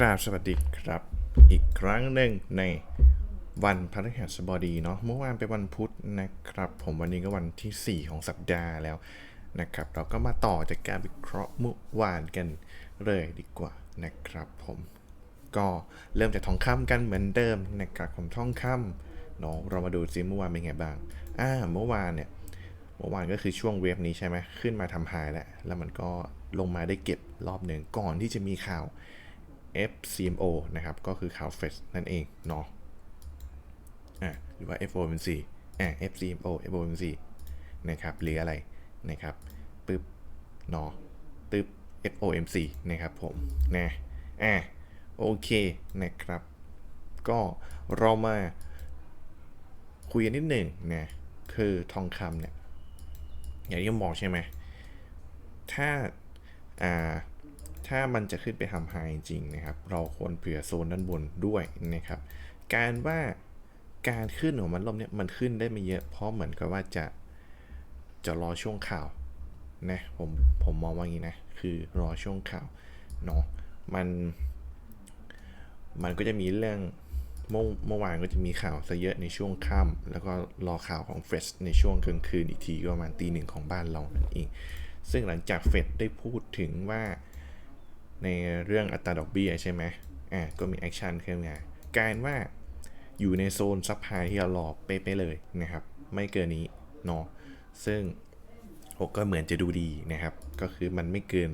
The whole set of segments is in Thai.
กราบสวัสดีครับ อีกครั้งหนึ่งในวันพฤหัสบดีเนาะเมื่อวานเป็นวันพุธนะครับ ผมวันนี้ก็วันที่ 4 ของสัปดาห์แล้วนะครับ เราก็มาต่อจากการวิเคราะห์เมื่อวานกันเลยดีกว่านะครับผมก็เริ่มจากทองคำกันเหมือนเดิมนะครับผมทองคำเนาะเรามาดูซิเมื่อวานเป็นไงบ้างอ่าเมื่อวานเนี่ยเมื่อวานก็คือช่วงเวฟนี้ใช่ไหมขึ้นมาทำไฮแล้วแล้วมันก็ลงมาได้เก็บรอบหนึ่งก่อนที่จะมีข่าว FCMO นะครับ ก็คือข่าวเฟสนั่นเองเนาะอะหรือว่า FOMC อะ FCMO FOMC นะครับ หรืออะไรนะครับปึ๊บเนาะตึ๊บ FOMC นะครับผมนะอะโอเคนะครับ ก็เรามาคุยกันนิดหนึ่งนะคือทองคำเนี่ยอย่างที่ผมบอกใช่ไหมถ้าอ่า ถ้ามันจะขึ้นไปทำไฮจริงนะครับ เราควรเผื่อโซนด้านบนด้วยนะครับ การว่าการขึ้นของมันรอบเนี้ยมันขึ้นได้ไม่เยอะ เพราะเหมือนกับว่าจะจะรอช่วงข่าวนะผมผมมองว่างี้นะ คือรอช่วงข่าวเนาะมันมันก็จะมีเรื่องเมื่อเมื่อวานก็จะมีข่าวซะเยอะในช่วงค่ำแล้วก็รอข่าวของเฟดในช่วงกลางคืนอีกทีก็ประมาณตีหนึ่งของบ้านเรานั่นเอง ซึ่งหลังจากเฟดได้พูดถึงว่า ในเรื่องอัตราดอกเบี้ยใช่ไหมอ่าก็มีแอคชั่นขึ้นมาการว่าอยู่ในโซนซับไพที่เรารอเป๊ะเลยนะครับ ไม่เกินนี้เนาะซึ่งโอก็เหมือนจะดูดีนะครับ ก็คือมันไม่เกิน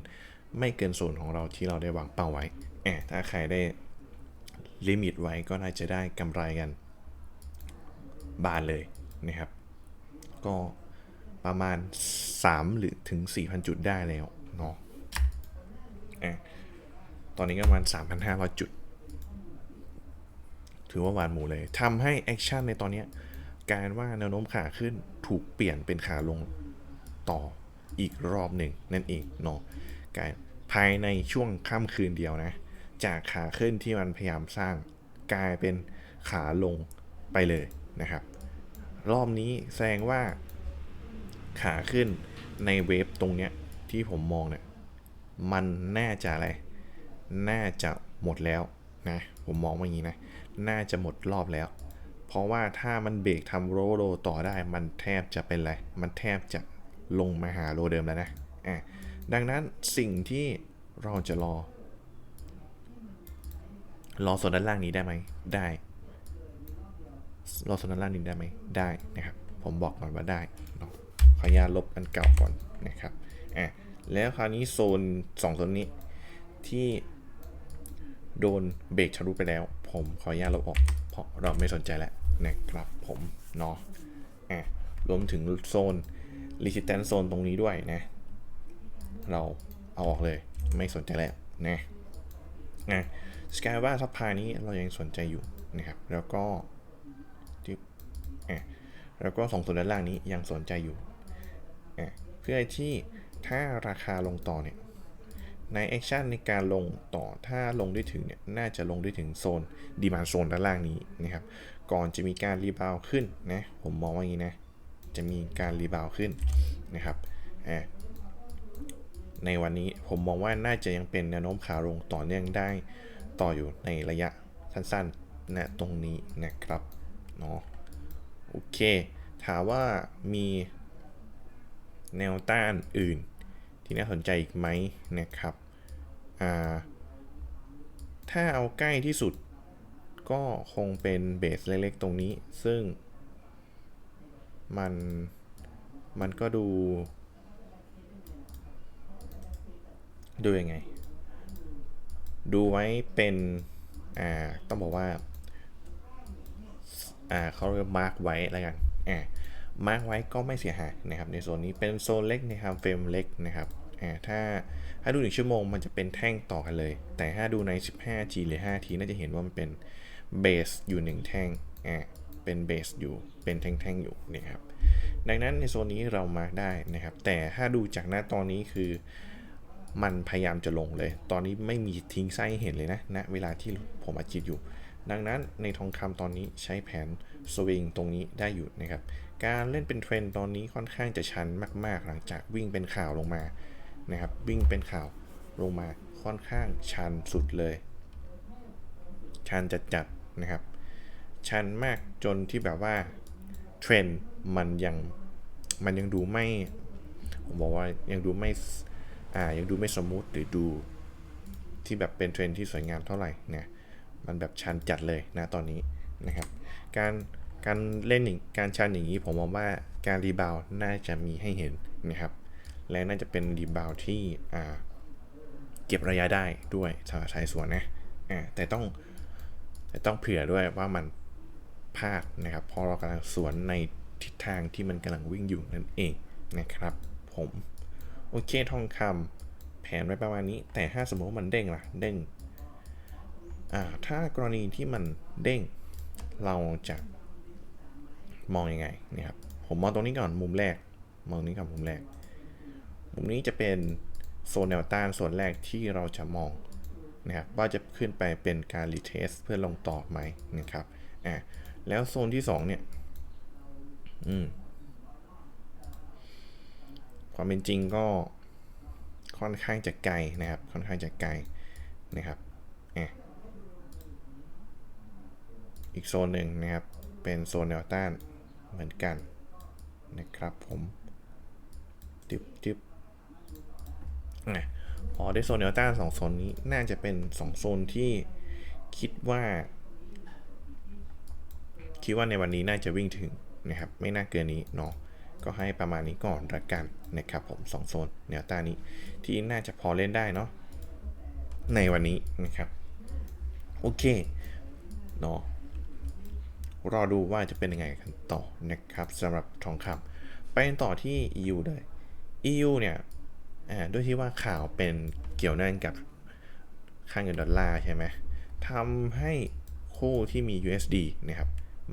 ไม่เกินโซนของเราที่เราได้วางเป้าไว้แอบถ้าใครได้ลิมิตไว้ก็น่าจะได้กำไรกัน บานเลยนะครับ ก็ประมาณ 3 หรือถึง 4,000 จุดได้แล้วเนาะอะ ตอนนี้ก็ประมาณ 3,500 จุด ถือว่าหวานหมูเลยทำให้แอคชั่นในตอนนี้การว่าแนวโน้มขาขึ้นถูกเปลี่ยนเป็นขาลงต่ออีกรอบหนึ่งนั่นเองเนาะการภายในช่วงค่ำคืนเดียวนะ จากขาขึ้นที่มันพยายามสร้างกลายเป็นขาลงไปเลยนะครับ รอบนี้แสดงว่าขาขึ้นในเวฟตรงเนี้ยที่ผมมองเนี่ยมันน่าจะอะไร น่าจะหมดแล้วนะผมมองว่าอย่างนี้นะ น่าจะหมดรอบแล้ว เพราะว่าถ้ามันเบรกทำโรโลต่อได้มันแทบจะเป็นไรมันแทบจะลงมาหาโลเดิมแล้วนะอะดังนั้นสิ่งที่เราจะรอ รอโซนด้านล่างนี้ได้ไหมได้รอโซนด้านล่างนี้ได้ไหมได้นะครับ ผมบอกก่อนว่าได้เนาะขออนุญาตลบอันเก่าก่อนนะครับอะแล้วคราวนี้โซนสองโซนนี้ที่ โดนเบรกทะลุไปแล้ว ผมขออนุญาตลบออก เพราะเราไม่สนใจแล้วนะครับผมเนาะอะรวมถึงโซน resistance โซนตรงนี้ด้วยนะ เราเอาออกเลยไม่สนใจแล้วนะนะสกายว่าซัพพลายนี้เรายังสนใจอยู่นะครับ แล้วก็ที่อะแล้วก็สองส่วนด้านล่างนี้ยังสนใจอยู่อะเพื่อที่ถ้าราคาลงต่อเนี่ย ในแอคชั่นในการลงต่อถ้าลงได้ถึงเนี่ยน่าจะลงได้ถึงโซนดีมาโซนด้านล่างนี้นะครับก่อนจะมีการรีบาวขึ้นนะผมมองว่าอย่างนี้นะจะมีการรีบาวขึ้นนะครับในวันนี้ผมมองว่าน่าจะยังเป็นแนวโน้มขาลงต่อเนื่องได้ต่ออยู่ในระยะสั้นๆนะตรงนี้นะครับเนาะโอเค ถามว่ามีแนวต้านอื่นที่น่าสนใจอีกไหมนะครับ ถ้าเอาใกล้ที่สุดก็คงเป็นเบสเล็กๆตรงนี้ ซึ่ง มัน มันก็ดู ดูยังไง ดูไว้เป็น อ่า ต้องบอกว่า อ่าเขาเรียกมาร์กไว้แล้วกัน อ่า มาร์กไว้ก็ไม่เสียหายนะครับ ในโซนนี้เป็นโซนเล็กนะครับ เฟรมเล็กนะครับ อ่า ถ้า ถ้าดูหนึ่งชั่วโมงมันจะเป็นแท่งต่อกันเลย แต่ถ้าดูใน 15ทีหรือ5ทีน่าจะเห็นว่ามันเป็นเบสอยู่ 1 แท่งอ่าเป็นเบสอยู่เป็นแท่งๆอยู่นะครับดังนั้นในโซนนี้เรามาได้นะครับ แต่ถ้าดูจากหน้าตอนนี้คือมันพยายามจะลงเลย ตอนนี้ไม่มีทิ้งไส้เห็นเลยนะณนะเวลาที่ผมอัดจิตอยู่ ดังนั้นในทองคำตอนนี้ใช้แผนสวิงตรงนี้ได้อยู่นะครับ การเล่นเป็นเทรนด์ตอนนี้ค่อนข้างจะชันมาก ๆ หลังจากวิ่งเป็นข่าวลงมา นะครับวิ่งเป็นข่าวลงมาค่อนข้างชันสุดเลย ชันจัดๆนะครับ ชันมากจนที่แบบว่าเทรนด์มันยังมันยังดูไม่ผมบอกว่ายังดูไม่อ่ายังดูไม่สมูทหรือดูที่แบบเป็นเทรนด์ที่สวยงามเท่าไหร่เนะมันแบบชันจัดเลยนะตอนนี้นะครับ การการเล่นการชันอย่างนี้ผมมองว่าการรีบาวน่าจะมีให้เห็นนะครับ และน่าจะเป็นรีบาวที่เก็บระยะได้ด้วยสำหรับชายสวนนะแต่ต้องแต่ต้องเผื่อด้วยว่ามันพลาดนะครับพราะเรากำลังสวนในทิศทางที่มันกำลังวิ่งอยู่นั่นเองนะครับผมโอเคทองคำแผนไว้ประมาณนี้ แต่ถ้าสมมติว่ามันเด้งล่ะเด้งถ้ากรณีที่มันเด้งเราจะมองยังไงนะครับผมมองตรงนี้ก่อนมุมแรก มองนี้ก่อนมุมแรก มุมนี้จะเป็นโซนแนวต้านส่วนแรกที่เราจะมองนะครับว่าจะขึ้นไปเป็นการรีเทสเพื่อลงต่อไหมนะครับอ่าแล้วโซนที่ 2 เนี่ยอืมความเป็นจริงก็ค่อนข้างจะไกลนะครับ ค่อนข้างจะไกลนะครับอะอีกโซนหนึ่งนะครับ เป็นโซนแนวต้านเหมือนกันนะครับผมจึบจึบ พอได้โซนแนวต้าสองโซนนี้น่าจะเป็นสองโซนที่คิดว่า คิดว่าในวันนี้น่าจะวิ่งถึงนะครับ ไม่น่าเกินนี้เนาะก็ให้ประมาณนี้ก่อนละกันนะครับผมสองโซนแนวต้านี้ที่น่าจะพอเล่นได้เนาะในวันนี้นะครับ โอเคเนาะรอดูว่าจะเป็นยังไงกันต่อนะครับสำหรับทองคำไปต่อที่ EU เลย EU เนี่ย ด้วยที่ว่าข่าวเป็นเกี่ยวเนื่องกับค่าเงินดอลลาร์ใช่ไหมทำให้คู่ที่มี USD นะครับ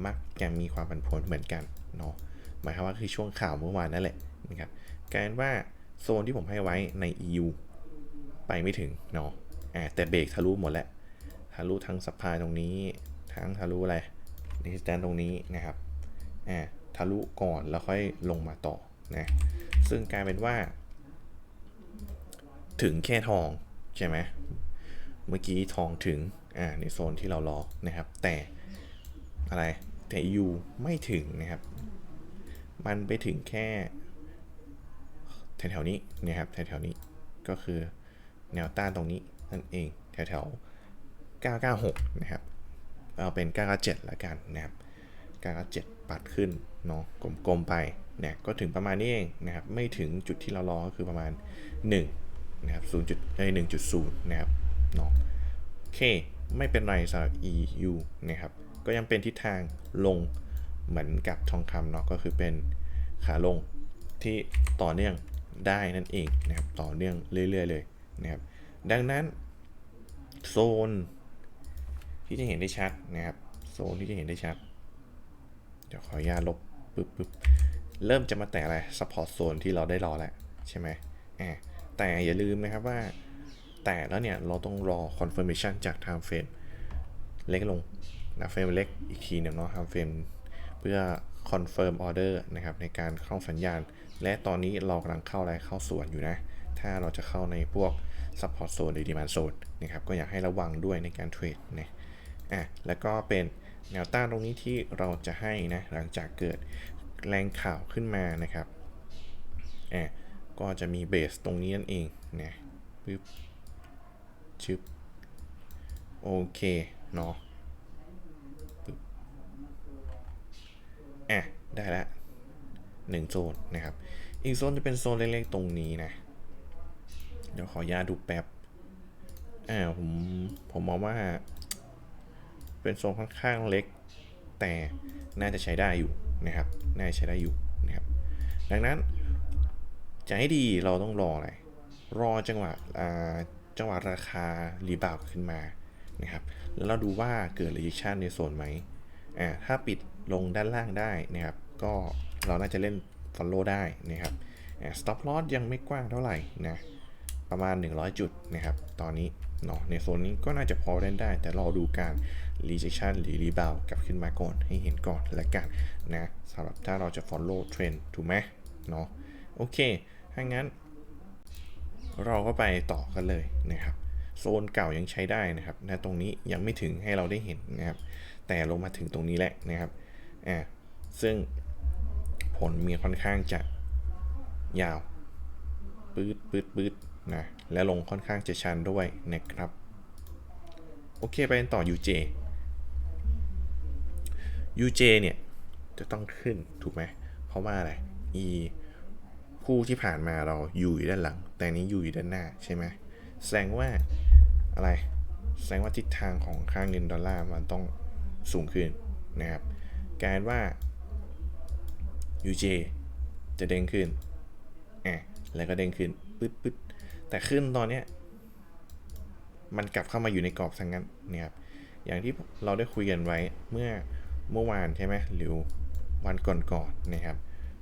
มักจะมีความผันผวนเหมือนกันเนาะ หมายความว่าคือช่วงข่าวเมื่อวานนั่นแหละนะครับกลายเป็นว่าโซนที่ผมให้ไว้ใน EU ไปไม่ถึงเนาะแต่เบรกทะลุหมดแล้ว ทะลุทั้งสปายตรงนี้ ทั้งทะลุอะไรดิสแตนตรงนี้นะครับทะลุก่อนแล้วค่อยลงมาต่อนะ ซึ่งกลายเป็นว่า ถึงแค่ทองใช่ไหมเมื่อกี้ทองถึงอ่าในโซนที่เรารอนะครับ แต่อะไรแต่ยูไม่ถึงนะครับ มันไปถึงแค่แถวๆนี้นะครับแถวๆนี้ก็คือแนวต้านตรงนี้นั่นเองแถวๆ996 นะครับ เอาเป็น 997ละกันนะครับ 997 ปัดขึ้นเนาะกลมๆไปเนี่ยก็ถึงประมาณนี้เองนะครับ ไม่ถึงจุดที่เรารอก็คือประมาณ 1 นะครับ0จุดเอ้ย1.0นะครับเนาะโอเค ไม่เป็นไรสำหรับ EU นะครับ ก็ยังเป็นทิศทางลงเหมือนกับทองคำเนาะก็คือเป็นขาลงที่ต่อเนื่องได้นั่นเองนะครับต่อเนื่องเรื่อยๆเลยนะครับดังนั้นโซนที่จะเห็นได้ชัดนะครับโซนที่จะเห็นได้ชัด เดี๋ยวขออนุญาตลบปึ๊บปึ๊บเริ่มจะมาแตะอะไร support zone ที่เราได้รอแล้วใช่ไหมอ่า แต่อย่าลืมนะครับว่า แต่แล้วเนี่ยเราต้องรอ confirmation จาก time frame เล็กลงนะเฟรมเล็กอีกทีหนึ่งเนาะ time frame เพื่อ confirm order นะครับในการเข้าสัญญาณ และตอนนี้เรากำลังเข้าอะไรเข้าส่วนอยู่นะ ถ้าเราจะเข้าในพวก support zone หรือ demand zone นะครับก็อยากให้ระวังด้วยในการเทรดนะอะแล้วก็เป็นแนวต้านตรงนี้ที่เราจะให้นะหลังจากเกิดแรงข่าวขึ้นมานะครับอะ ก็จะมีเบสตรงนี้นั่นเองนะปึ๊บชึบโอเคเนาะปึ๊บอะได้ละหนึ่งโซนนะครับ อีกโซนจะเป็นโซนเล็กๆตรงนี้นะ เดี๋ยวขออนุญาตดูแป๊บอ่าผมผมมองว่า เป็นโซนค่อนข้างเล็ก แต่น่าจะใช้ได้อยู่นะครับ น่าจะใช้ได้อยู่นะครับ ดังนั้น จะให้ดีเราต้องรออะไร รอจังหวะจังหวะราคารีบาวขึ้นมานะครับ แล้วเราดูว่าเกิด rejection ในโซนไหมอ่าถ้าปิดลงด้านล่างได้นะครับ ก็เราน่าจะเล่น follow ได้นะครับอ่า stop loss ยังไม่กว้างเท่าไหร่นะ ประมาณ 100 จุดนะครับ ตอนนี้เนาะในโซนนี้ก็น่าจะพอเล่นได้ แต่รอดูการ rejection หรือ rebound กลับขึ้นมาก่อนให้เห็นก่อนละกันนะสำหรับถ้าเราจะ follow trend ถูกไหมเนาะโอเค ถ้างั้น เราก็ไปต่อกันเลยนะครับ โซนเก่ายังใช้ได้นะครับนะตรงนี้ยังไม่ถึงให้เราได้เห็นนะครับ แต่ลงมาถึงตรงนี้แหละนะครับอ่าซึ่งผลมีค่อนข้างจะยาวปืดปืดปืดนะและลงค่อนข้างจะชันด้วยนะครับ โอเคไปต่อ UJ UJ เนี่ยจะต้องขึ้นถูกไหม เพราะว่าอะไร E คู่ที่ผ่านมาเราอยู่ด้านหลัง แต่นี้อยู่ด้านหน้าใช่ไหมแสดงว่าอะไรแสดงว่าทิศทางของค่าเงินดอลลาร์มันต้องสูงขึ้นนะครับกลารว่า UJ จะเด้งขึ้นอะแล้วก็เด้งขึ้นปึ๊ดปึ๊ดแต่ขึ้นตอนเนี้ยมันกลับเข้ามาอยู่ในกรอบสังงั้นนะครับอย่างที่เราได้คุยกันไว้เมื่อเมื่อวานใช่ไหมหรือวันก่อนๆนะครับ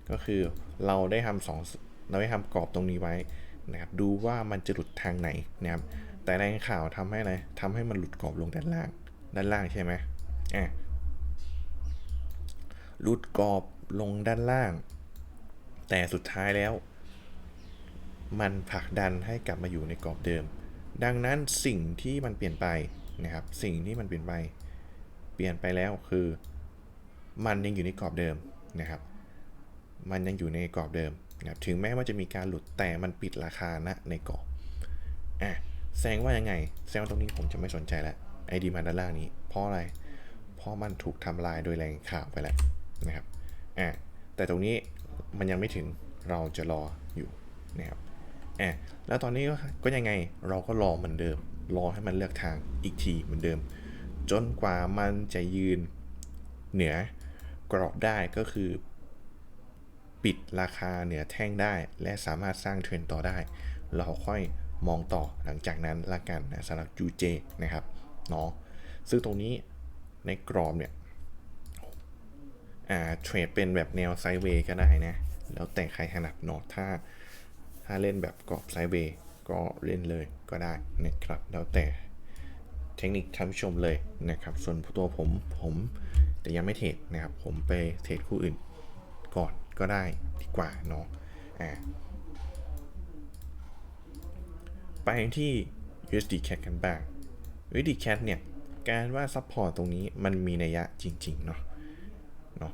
ก็คือเราได้ทำสองเราได้ทำกรอบตรงนี้ไว้นะครับดูว่ามันจะหลุดทางไหนนะครับแต่ในข่าวทำให้อะไรทำให้มันหลุดกรอบลงด้านล่างด้านล่างใช่ไหมอะหลุดกรอบลงด้านล่าง แต่สุดท้ายแล้ว มันผลักดันให้กลับมาอยู่ในกรอบเดิม ดังนั้นสิ่งที่มันเปลี่ยนไปนะครับ สิ่งที่มันเปลี่ยนไป เปลี่ยนไปแล้วคือ มันยังอยู่ในกรอบเดิมนะครับ มันยังอยู่ในกรอบเดิมนะครับถึงแม้ว่าจะมีการหลุดแต่มันปิดราคาณในกรอบอะแสดงว่ายังไงแสดงว่าตรงนี้ผมจะไม่สนใจแล้วไอดีมาด้านล่างนี้ เพราะอะไร เพราะมันถูกทำลายโดยแรงข่าวไปแล้วนะครับอะแต่ตรงนี้มันยังไม่ถึงเราจะรออยู่นะครับอะแล้วตอนนี้ก็ยังไงเราก็รอเหมือนเดิม รอให้มันเลือกทางอีกทีเหมือนเดิม จนกว่ามันจะยืนเหนือกรอบได้ก็คือ ปิดราคาเหนือแท่งได้ และสามารถสร้างเทรนต่อได้ เราค่อยมองต่อหลังจากนั้นละกันนะสำหรับ UJ นะครับเนาะซึ่งตรงนี้ในกรอบเนี่ยอ่าเทรดเป็นแบบแนวไซด์เวย์ก็ได้นะ แล้วแต่ใครถนัดเนาะถ้า ถ้าเล่นแบบกรอบไซด์เวย์ก็เล่นเลยก็ได้นะครับแล้วแต่เทคนิคท่านผู้ชมเลยนะครับ ส่วนตัวผมผมแต่ยังไม่เทรดนะครับ ผมไปเทรดคู่อื่นก่อน ก็ได้ดีกว่าเนาะอ่าไปที่ USD CAD กันบ้าง USD CAD เนี่ย การว่าซัพพอร์ตตรงนี้มันมีนัยยะจริงๆเนาะเนาะ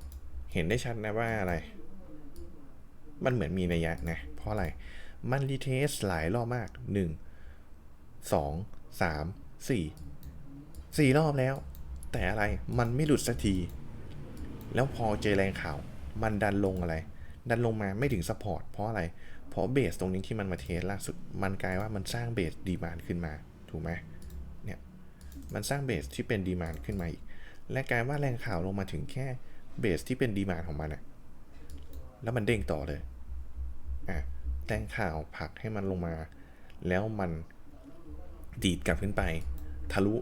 เห็นได้ชัดนะว่าอะไร มันเหมือนมีนัยยะนะ เพราะอะไร มันรีเทสหลายรอบมาก 1 2 3 4 4 รอบแล้ว แต่อะไรมันไม่หลุดสักที แล้วพอเจอแรงข่าว มันดันลงอะไร ดันลงมาไม่ถึงซัพพอร์ตเพราะอะไร เพราะเบสตรงนี้ที่มันมาเทสล่าสุด มันกลายว่ามันสร้างเบสดีมานขึ้นมา ถูกไหมเนี่ย มันสร้างเบสที่เป็นดีมานขึ้นมาอีก และกลายว่าแรงข่าวลงมาถึงแค่เบสที่เป็นดีมานของมันอะแล้วมันเด้งต่อเลย อะแรงข่าวผลักให้มันลงมา แล้วมันดีดกลับขึ้นไป ทะลุ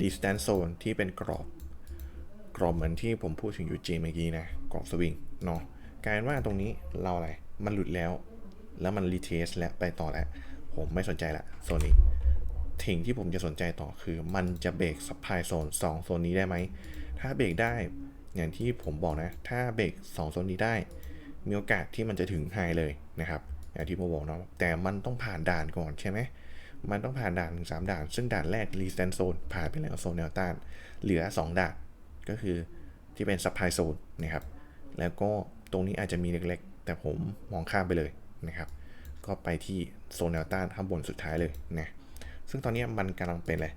resistance zone ที่เป็นกรอบ กรอบเหมือนที่ผมพูดถึง UJ เมื่อกี้นะ กรอบสวิง เนาะกลายเป็นว่าตรงนี้เราอะไร มันหลุดแล้ว แล้วมันรีเทสแล้วไปต่อแล้ว ผมไม่สนใจละโซนนี้ทิ้งที่ผมจะสนใจต่อคือมันจะเบรกซัพพลายโซน2โซนนี้ได้ไหม ถ้าเบรกได้อย่างที่ผมบอกนะ ถ้าเบรก2โซนนี้ได้ มีโอกาสที่มันจะถึงไฮเลยนะครับ อย่างที่ผมบอกเนาะ แต่มันต้องผ่านด่านก่อนใช่ไหม มันต้องผ่านด่านถึงสามด่าน ซึ่งด่านแรกรีสแตนโซนผ่านไปแล้วโซนแนวต้าน เหลือ 2 ด่านก็คือที่เป็นซัพพลายโซนนะครับ แล้วก็ตรงนี้อาจจะมีเล็กๆ แต่ผมมองข้ามไปเลยนะครับ ก็ไปที่โซนแนวต้านข้างบนสุดท้ายเลยนะซึ่งตอนนี้มันกำลังเป็นอะไร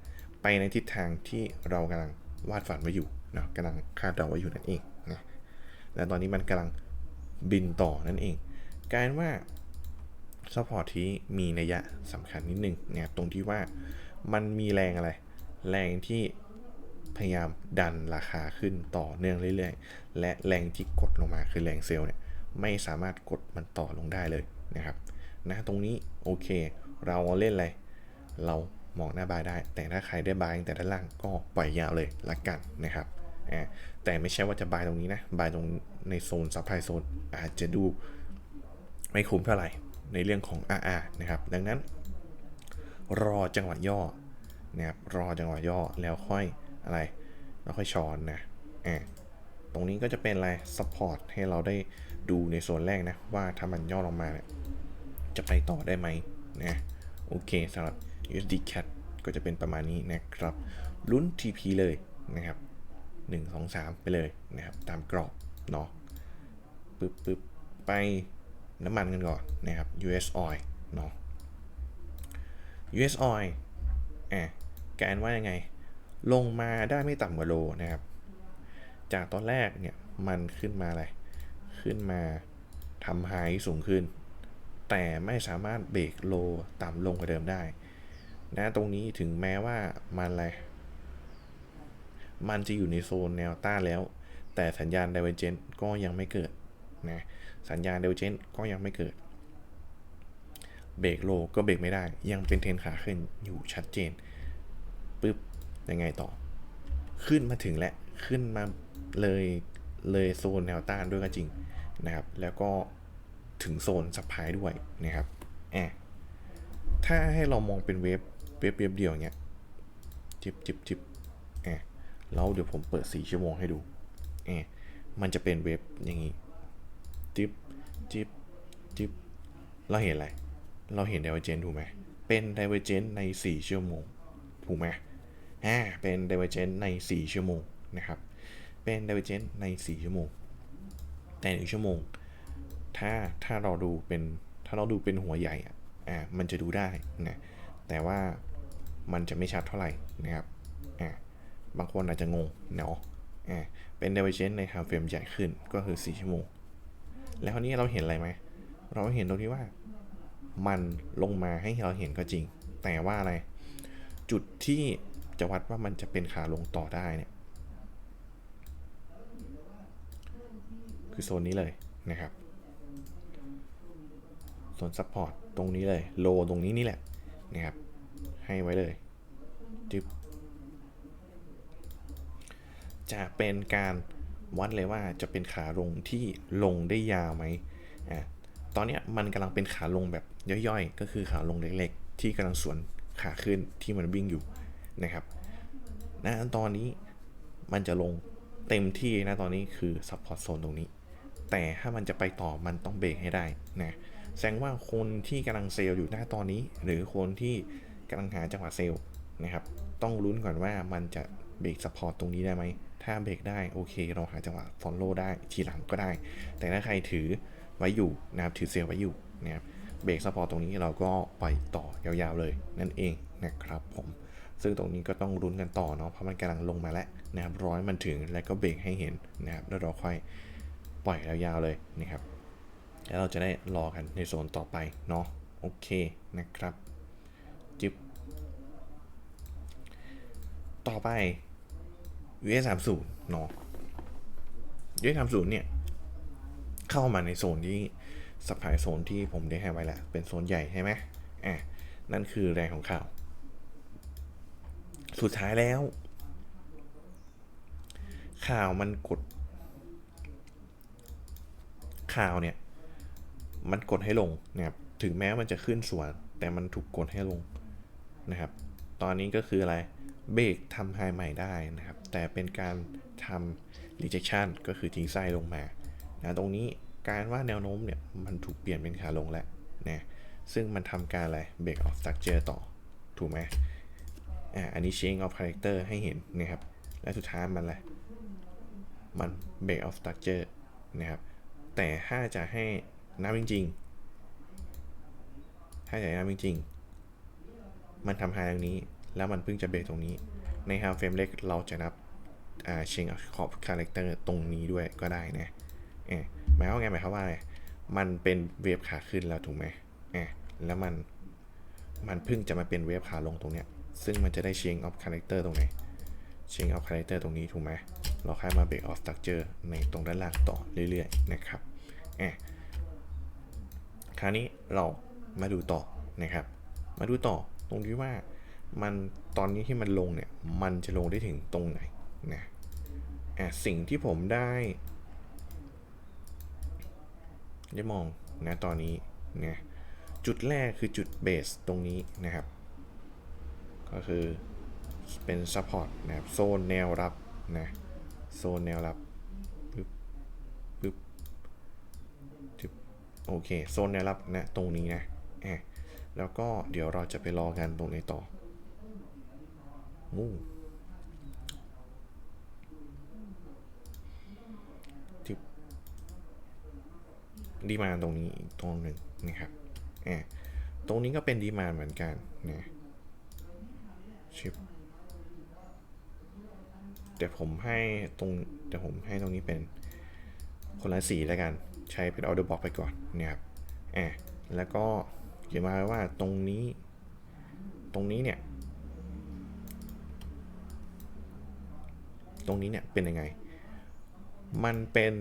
ไปในทิศทางที่เรากำลังวาดฝันไว้อยู่เนาะกำลังคาดเดาไว้อยู่นั่นเองนะและตอนนี้มันกำลังบินต่อนั่นเองกลายว่าซัพพอร์ตที่มีนัยยะสำคัญนิดนึงเนี่ยตรงที่ว่ามันมีแรงอะไร แรงที่ พยายามดันราคาขึ้นต่อเนื่องเรื่อยๆ และแรงที่กดลงมาคือแรงเซลล์เนี่ยไม่สามารถกดมันต่อลงได้เลยนะครับนะตรงนี้โอเค เราเล่นอะไร เรามองหน้าบายได้ แต่ถ้าใครได้บายแต่ด้านล่างก็ปล่อยยาวเลยละกันนะครับแต่ไม่ใช่ว่าจะบายตรงนี้นะบายตรงในโซนซัพพลายโซนอาจจะดูไม่คุ้มเท่าไหร่ในเรื่องของ RR นะครับ ดังนั้น รอจังหวะย่อนะครับรอจังหวะย่อแล้วค่อย อะไร แล้วค่อยช้อนนะอ่าตรงนี้ก็จะเป็นอะไรซัพพอร์ตให้เราได้ดูในโซนแรกนะ ว่าถ้ามันย่อลงมาเนี่ยจะไปต่อได้ไหมนะโอเคสำหรับ USD CAD ก็จะเป็นประมาณนี้นะครับ ลุ้น TP เลยนะครับ 1 2 3 ไปเลยนะครับ ตามกรอบเนาะปึ๊บปึ๊บไปน้ำมันกันก่อนนะครับ US oil เนาะ US oil อะแกนว่ายังไง ลงมาได้ไม่ต่ำกว่าโลนะครับ จากตอนแรกเนี่ยมันขึ้นมาอะไร ขึ้นมาทำไฮสูงขึ้น แต่ไม่สามารถเบรกโลต่ำลงกว่าเดิมได้นะตรงนี้ถึงแม้ว่ามันอะไร มันจะอยู่ในโซนแนวต้านแล้ว แต่สัญญาณ divergent ก็ยังไม่เกิดนะสัญญาณ divergent ก็ยังไม่เกิด เบรกโลก็เบรกไม่ได้ ยังเป็นเทรนขาขึ้นอยู่ชัดเจนปึ๊บ ยังไงต่อ ขึ้นมาถึงแล้วขึ้นมาเลยเลยโซนแนวต้านด้วยก็จริงนะครับ แล้วก็ถึงโซนสัพพายด้วยนะครับแอบถ้าให้เรามองเป็นเวฟเวฟเดียวเงี้ยจิบจิบจิบแอบแล้วเดี๋ยวผมเปิด 4 ชั่วโมงให้ดูแอบมันจะเป็นเวฟอย่างงี้จิบจิบจิบเราเห็นอะไร เราเห็น divergent ถูกไหมเป็น divergent ใน 4 ชั่วโมงถูกไหม อ่าเป็น divergent ใน 4 ชั่วโมงนะครับเป็น divergent ใน 4 ชั่วโมง แต่1ชั่วโมง ถ้าถ้าเราดูเป็นถ้าเราดูเป็นหัวใหญ่อะอ่ามันจะดูได้นะแต่ว่ามันจะไม่ชัดเท่าไหร่นะครับอ่าบางคนอาจจะงงเนาะอ่าเป็น divergent ใน time frame ใหญ่ขึ้นก็คือ 4 ชั่วโมง แล้วคราวนี้เราเห็นอะไรไหมเราเห็นตรงที่ว่ามันลงมาให้เราเห็นก็จริง แต่ว่าอะไร จุดที่ จะวัดว่ามันจะเป็นขาลงต่อได้เนี่ยคือโซนนี้เลยนะครับโซนซัพพอร์ตตรงนี้เลยโลตรงนี้นี่แหละนะครับให้ไว้เลยจึบจะเป็นการวัดเลยว่าจะเป็นขาลงที่ลงได้ยาวไหมอะตอนนี้มันกำลังเป็นขาลงแบบย่อยๆ ก็คือขาลงเล็กๆ ที่กำลังสวนขาขึ้นที่มันวิ่งอยู่ นะครับนะตอนนี้มันจะลงเต็มที่นะตอนนี้คือซัพพอร์ตโซนตรงนี้ แต่ถ้ามันจะไปต่อมันต้องเบรกให้ได้นะแสดงว่าคนที่กำลังเซลล์อยู่หน้าตอนนี้ หรือคนที่กำลังหาจังหวะเซลล์นะครับ ต้องลุ้นก่อนว่ามันจะเบรกซัพพอร์ตตรงนี้ได้ไหม ถ้าเบรกได้โอเค เราหาจังหวะฟอลโล่ได้ทีหลังก็ได้ แต่ถ้าใครถือไว้อยู่นะครับถือเซลล์ไว้อยู่นะครับเบรกซัพพอร์ตตรงนี้เราก็ไปต่อยาวๆเลยนั่นเองนะครับผม ซึ่งตรงนี้ก็ต้องลุ้นกันต่อเนาะเพราะมันกำลังลงมาแล้วนะครับร้อยมันถึงแล้วก็เบรกให้เห็นนะครับแล้วเราค่อยปล่อยยาวๆเลยนะครับแล้วเราจะได้รอกันในโซนต่อไปเนาะโอเคนะครับจิบต่อไป US 3 0เนาะ US 3 0เนี่ย เข้ามาในโซนที่สปายโซนที่ผมได้ให้ไว้แหละ เป็นโซนใหญ่ใช่ไหมอะ นั่นคือแรงของข่าว สุดท้ายแล้ว ข่าวมันกด ข่าวเนี่ย มันกดให้ลงนะครับถึงแม้มันจะขึ้นสวน แต่มันถูกกดให้ลงนะครับ ตอนนี้ก็คืออะไรเบรกทำไฮใหม่ได้นะครับ แต่เป็นการทำ rejection ก็คือทิ้งไส้ลงมานะตรงนี้การว่าแนวโน้มเนี่ย มันถูกเปลี่ยนเป็นขาลงแล้วนะซึ่งมันทำการอะไร break of structure ต่อ ถูกไหม อ่าอันนี้ change of character ให้เห็นนะครับ และสุดท้ายมันอะไร มัน break of structure นะครับ แต่ถ้าจะให้นับจริงๆ ถ้าจะนับจริงๆ มันทำไฮตรงนี้ แล้วมันเพิ่งจะเบรกตรงนี้ ใน h ฮ l เฟรมเล็กเราจะนับอ่า change of character ตรงนี้ด้วยก็ได้นะเอ๊ะหมายความว่าไงหมายความว่าอะไรมันเป็นเวฟขาขึ้นแล้วถูกไหมเอ๊ะแล้วมัน มันเพิ่งจะมาเป็นเวฟขาลงตรงเนี้ย ซึ่งมันจะได้ change of character ตรงไหน change of character ตรงนี้ถูกไหมเราค่อยมา break of structure ในตรงด้านล่างต่อเรื่อยๆนะครับเอ๊ะคราวนี้เรามาดูต่อนะครับ มาดูต่อตรงที่ว่ามันตอนนี้ที่มันลงเนี่ยมันจะลงได้ถึงตรงไหนนะอะสิ่งที่ผมได้ได้มองนะตอนนี้นะจุดแรกคือจุดเบสตรงนี้นะครับ ก็คือเป็นซัพพอร์ตนะครับโซนแนวรับนะโซนแนวรับปึ๊บปึ๊บจึ๊บโอเคโซนแนวรับนะตรงนี้นะอะแล้วก็เดี๋ยวเราจะไปรอกันตรงไหนต่ออู้ดีมานตรงนี้อีกตรงหนึ่งนะครับ อ่า ตรงนี้ก็เป็นดีมานเหมือนกันนะ ชิปเดี๋ยวผมให้ตรงเดี๋ยวผมให้ตรงนี้เป็นคนละสีแล้วกัน ใช้เป็น order box ไปก่อนนะครับอ่าแล้วก็เขียนมาไว้ว่าตรงนี้ ตรงนี้เนี่ย ตรงนี้เนี่ยเป็นยังไง มันเป็น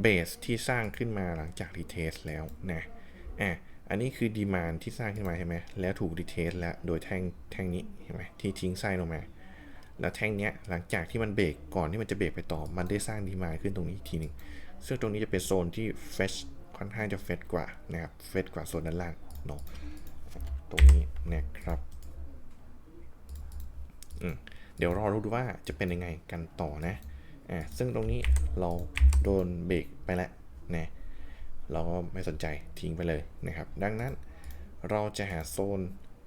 เบสที่สร้างขึ้นมาหลังจากรีเทสแล้วนะอะ อันนี้คือดีมานที่สร้างขึ้นมาใช่ไหมแล้วถูกรีเทสแล้วโดยแท่งแท่งนี้เห็นไหมที่ทิ้งไส้ลงมา แล้วแท่งเนี้ยหลังจากที่มันเบรกก่อนที่มันจะเบรกไปต่อ มันได้สร้างดีมานขึ้นตรงนี้อีกทีหนึ่งซึ่งตรงนี้จะเป็นโซนที่เฟชค่อนข้างจะเฟชกว่านะครับเฟชกว่าโซนด้านล่างเนาะตรงนี้นะครับเดี๋ยวรอรู้ดูว่าจะเป็นยังไงกันต่อนะอ่าซึ่งตรงนี้เราโดนเบรกไปแล้วนะ เราก็ไม่สนใจทิ้งไปเลยนะครับ ดังนั้นเราจะหาโซน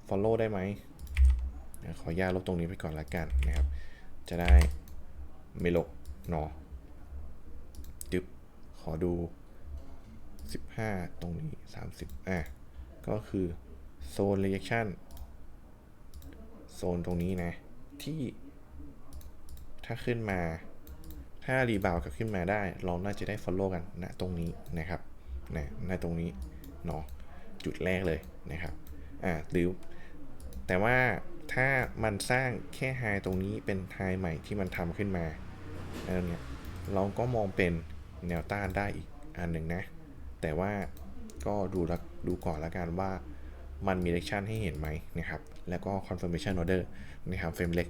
follow ได้ไหม ขออนุญาตลบตรงนี้ไปก่อนละกันนะครับ จะได้ไม่ลกเนาะดึบขอดู 15 ตรงนี้ 30 อะ ก็คือโซน reaction โซนตรงนี้นะ ที่ถ้าขึ้นมา ถ้ารีบาวกับขึ้นมาได้ เราน่าจะได้ follow กันณตรงนี้นะครับ นะณตรงนี้เนาะจุดแรกเลยนะครับอ่าหรือแต่ว่าถ้ามันสร้างแค่ไฮตรงนี้เป็นไฮใหม่ที่มันทำขึ้นมาแล้วเนี่ยเราก็มองเป็นแนวต้านได้อีกอันหนึ่งนะ แต่ว่าก็ดูแลดูก่อนละกันว่ามันมีเลคชันให้เห็นไหมนะครับ แล้วก็ confirmation order นะครับเฟรมเล็ก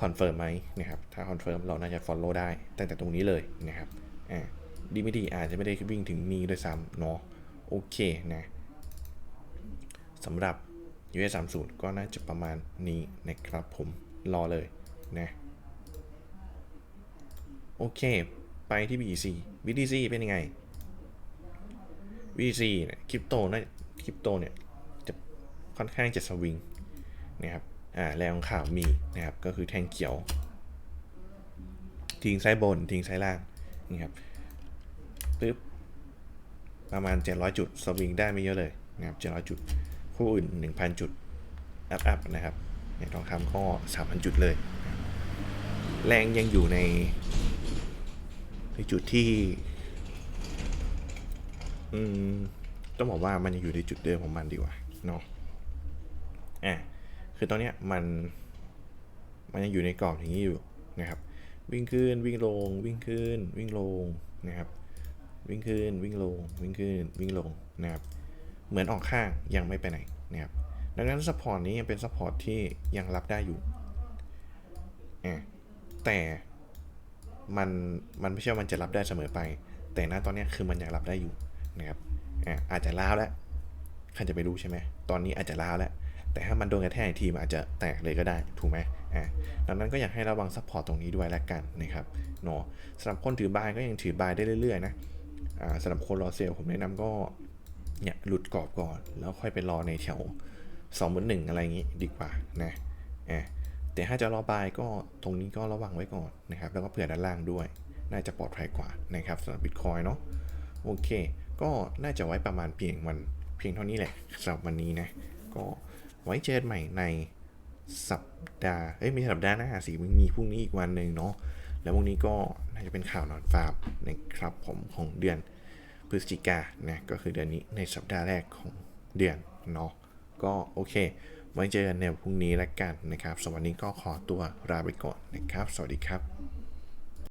คอนเฟิร์มไหมนะครับ ถ้าคอนเฟิร์มเราน่าจะ follow ได้ตั้งแต่ตรงนี้เลยนะครับ อ่า ดีไม่ดีอาจจะไม่ได้วิ่งถึงนี้ด้วยซ้ำเนาะโอเคนะสำหรับ US 3 0ก็น่าจะประมาณนี้นะครับผมรอเลยนะโอเค ไปที่ BTC BTC เป็นยังไง BTC เนี่ยคริปโตนะคริปโตเนี่ยจะค่อนข้างจะสวิงนะครับอ่าแรงข่าวมีนะครับก็คือแท่งเขียว ทิ้งไส้บนทิ้งไส้ล่างนี่ครับ ปึ๊บประมาณ 700 จุด สวิงได้ไม่เยอะเลยนะครับ700 จุด คู่อื่น 1,000 จุด อัพอัพนะครับอย่างทองคำก็ 3,000 จุดเลย แรงยังอยู่ในในจุดที่ อืม ต้องบอกว่ามันยังอยู่ในจุดเดิมของมันดีกว่าเนาะอะคือตอนเนี้ยมัน มันยังอยู่ในกรอบอย่างนี้อยู่นะครับ วิ่งขึ้นวิ่งลง วิ่งขึ้น วิ่งลงนะครับ วิ่งขึ้นวิ่งลงวิ่งขึ้นวิ่งลงนะครับเหมือนออกข้างยังไม่ไปไหนนะครับดังนั้นซัพพอร์ตนี้ยังเป็นซัพพอร์ตที่ยังรับได้อยู่แต่มันมันไม่ใช่ว่ามันจะรับได้เสมอไป แต่ณตอนนี้คือมันยังรับได้อยู่นะครับอะอาจจะล้าวแล้วใครจะไปรู้ใช่ไหมตอนนี้อาจจะล้าวแล้วแต่ถ้ามันโดนกระแทกอีกทีมันอาจจะแตกเลยก็ได้ถูกไหมอะดังนั้นก็อยากให้ระวังซัพพอร์ตตรงนี้ด้วยแล้วกันนะครับเนาะสำหรับคนถือบายก็ยังถือบายได้เรื่อยๆนะ สำหรับคนรอเซลล์ผมแนะนำก็เนี่ยหลุดกรอบก่อน แล้วค่อยไปรอในแถว2องหนึ่งอะไรอย่างงี้ดีกว่านะแต่ถ้าจะรอบายก็ตรงนี้ก็ระวังไว้ก่อนนะครับ แล้วก็เผื่อด้านล่างด้วย น่าจะปลอดภัยกว่านะครับสำหรับบิตคอยเนาะโอเค ก็น่าจะไว้ประมาณเพียงวันเพียงเท่านี้แหละสำหรับวันนี้นะก็ไว้เจอกันใหม่ในสัปดาห์เอ้ยไม่ใช่สัปดาห์หน้าสิมันมีพรุ่งนี้อีกวันหนึ่งเนาะแล้วพรุ่งนี้ก็ จะเป็นข่าวนอนฟาร์มนะครับผมของเดือนพฤศจิกานะก็คือเดือนนี้ในสัปดาห์แรกของเดือนเนาะก็โอเค ไว้เจอกันในพรุ่งนี้แล้วกันนะครับสำหรับวันนี้ก็ขอตัวลาไปก่อนนะครับ สวัสดีครับ